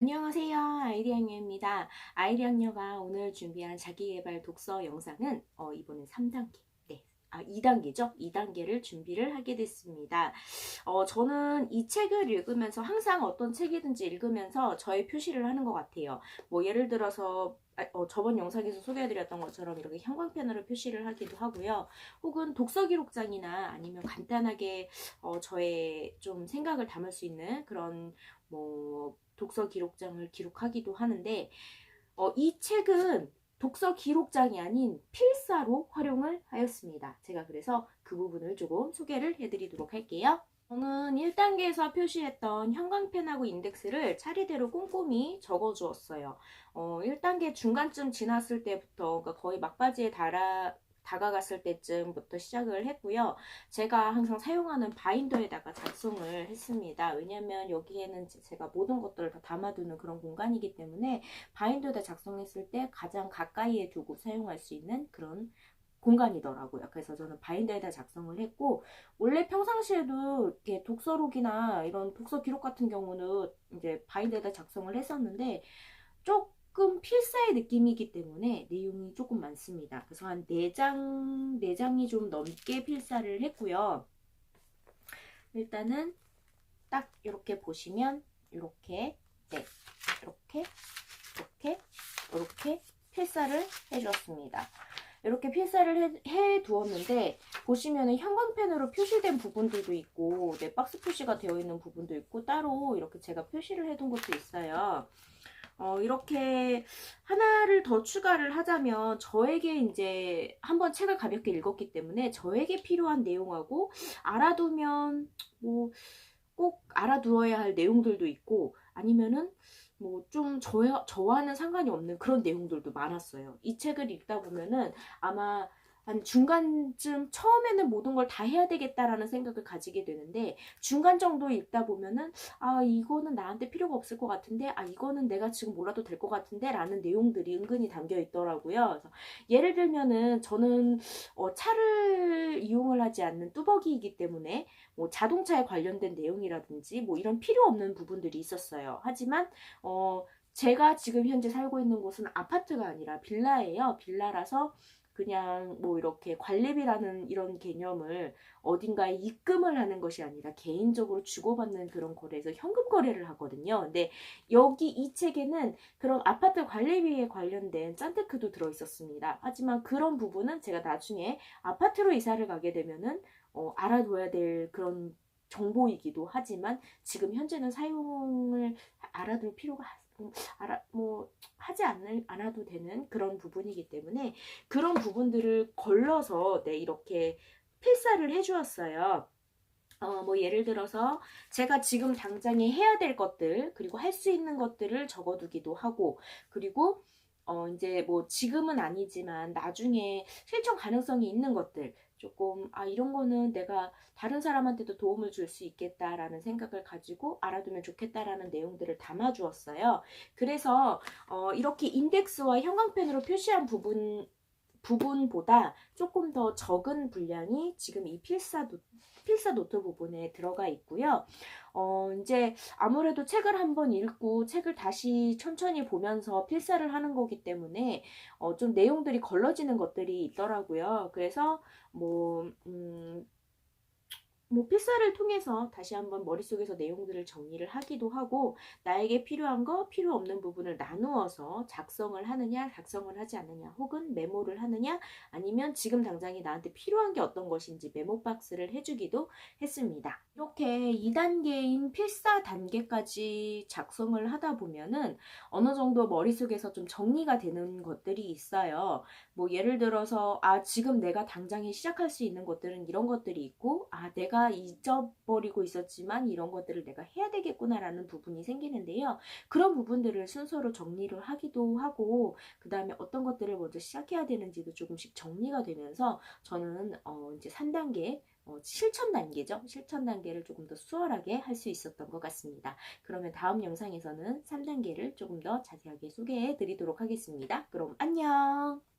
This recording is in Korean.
안녕하세요. 아이리학녀입니다. 아이리학녀가 오늘 준비한 자기개발 독서 영상은 어, 이번엔 3단계. 네. 아, 2단계죠? 2단계를 준비를 하게 됐습니다. 어, 저는 이 책을 읽으면서 항상 어떤 책이든지 읽으면서 저의 표시를 하는 것 같아요. 뭐 예를 들어서 아, 어, 저번 영상에서 소개해드렸던 것처럼 이렇게 형광펜으로 표시를 하기도 하고요. 혹은 독서 기록장이나 아니면 간단하게 어, 저의 좀 생각을 담을 수 있는 그런 뭐 독서 기록장을 기록하기도 하는데 어, 이 책은 독서 기록장이 아닌 필사로 활용을 하였습니다. 제가 그래서 그 부분을 조금 소개를 해드리도록 할게요. 저는 1단계에서 표시했던 형광펜하고 인덱스를 차례대로 꼼꼼히 적어주었어요. 어, 1단계 중간쯤 지났을 때부터 그러니까 거의 막바지에 달아, 다가갔을 때쯤부터 시작을 했고요. 제가 항상 사용하는 바인더에다가 작성을 했습니다. 왜냐면 여기에는 제가 모든 것들을 다 담아두는 그런 공간이기 때문에 바인더에다 작성했을 때 가장 가까이에 두고 사용할 수 있는 그런 공간이더라고요. 그래서 저는 바인더에다 작성을 했고 원래 평상시에도 이렇게 독서록이나 이런 독서 기록 같은 경우는 이제 바인더에다 작성을 했었는데 쪽 조금 필사의 느낌이기 때문에 내용이 조금 많습니다. 그래서 한 4장, 4장이 좀 넘게 필사를 했고요. 일단은 딱 이렇게 보시면 이렇게 네, 이렇게 이렇게 이렇게 필사를 해주었습니다. 이렇게 필사를 해, 해 두었는데 보시면은 형광펜으로 표시된 부분들도 있고 네, 박스 표시가 되어 있는 부분도 있고 따로 이렇게 제가 표시를 해둔 것도 있어요. 어, 이렇게 하나를 더 추가를 하자면 저에게 이제 한번 책을 가볍게 읽었기 때문에 저에게 필요한 내용하고 알아두면 뭐 꼭 알아두어야 할 내용들도 있고 아니면은 뭐좀 저와는 상관이 없는 그런 내용들도 많았어요. 이 책을 읽다 보면은 아마 한 중간쯤 처음에는 모든 걸 다 해야 되겠다라는 생각을 가지게 되는데 중간 정도 읽다 보면은 아 이거는 나한테 필요가 없을 것 같은데 아 이거는 내가 지금 몰라도 될 것 같은데 라는 내용들이 은근히 담겨 있더라고요. 예를 들면은 저는 어, 차를 이용을 하지 않는 뚜벅이이기 때문에 뭐 자동차에 관련된 내용이라든지 뭐 이런 필요 없는 부분들이 있었어요. 하지만 어 제가 지금 현재 살고 있는 곳은 아파트가 아니라 빌라예요. 빌라라서 그냥 뭐 이렇게 관리비라는 이런 개념을 어딘가에 입금을 하는 것이 아니라 개인적으로 주고받는 그런 거래에서 현금 거래를 하거든요. 근데 여기 이 책에는 그런 아파트 관리비에 관련된 짠테크도 들어 있었습니다. 하지만 그런 부분은 제가 나중에 아파트로 이사를 가게 되면은 어, 알아둬야 될 그런 정보이기도 하지만 지금 현재는 사용을 알아둘 필요가 알아 뭐 하지 않을, 않아도 되는 그런 부분이기 때문에 그런 부분들을 걸러서 네 이렇게 필사를 해주었어요. 어, 뭐 예를 들어서 제가 지금 당장에 해야 될 것들 그리고 할 수 있는 것들을 적어두기도 하고 그리고 어, 이제 뭐 지금은 아니지만 나중에 실천 가능성이 있는 것들 조금 아 이런 거는 내가 다른 사람한테도 도움을 줄 수 있겠다라는 생각을 가지고 알아두면 좋겠다라는 내용들을 담아 주었어요. 그래서 어, 이렇게 인덱스와 형광펜으로 표시한 부분 부분보다 조금 더 적은 분량이 지금 이 필사 노, 필사 노트 부분에 들어가 있고요. 어, 이제 아무래도 책을 한번 읽고 책을 다시 천천히 보면서 필사를 하는 거기 때문에 어, 좀 내용들이 걸러지는 것들이 있더라고요. 그래서 뭐, 음, 뭐 필사를 통해서 다시 한번 머릿속에서 내용들을 정리를 하기도 하고 나에게 필요한 거 필요 없는 부분을 나누어서 작성을 하느냐 작성을 하지 않느냐 혹은 메모를 하느냐 아니면 지금 당장에 나한테 필요한 게 어떤 것인지 메모 박스를 해주기도 했습니다. 이렇게 2단계인 필사 단계까지 작성을 하다 보면은 어느 정도 머릿속에서 좀 정리가 되는 것들이 있어요. 뭐 예를 들어서 아 지금 내가 당장에 시작할 수 있는 것들은 이런 것들이 있고 아 내가 내가 잊어버리고 있었지만 이런 것들을 내가 해야 되겠구나라는 부분이 생기는데요. 그런 부분들을 순서로 정리를 하기도 하고 그 다음에 어떤 것들을 먼저 시작해야 되는지도 조금씩 정리가 되면서 저는 어 이제 3단계 어, 실천 단계죠. 실천 단계를 조금 더 수월하게 할 수 있었던 것 같습니다. 그러면 다음 영상에서는 3단계를 조금 더 자세하게 소개해 드리도록 하겠습니다. 그럼 안녕!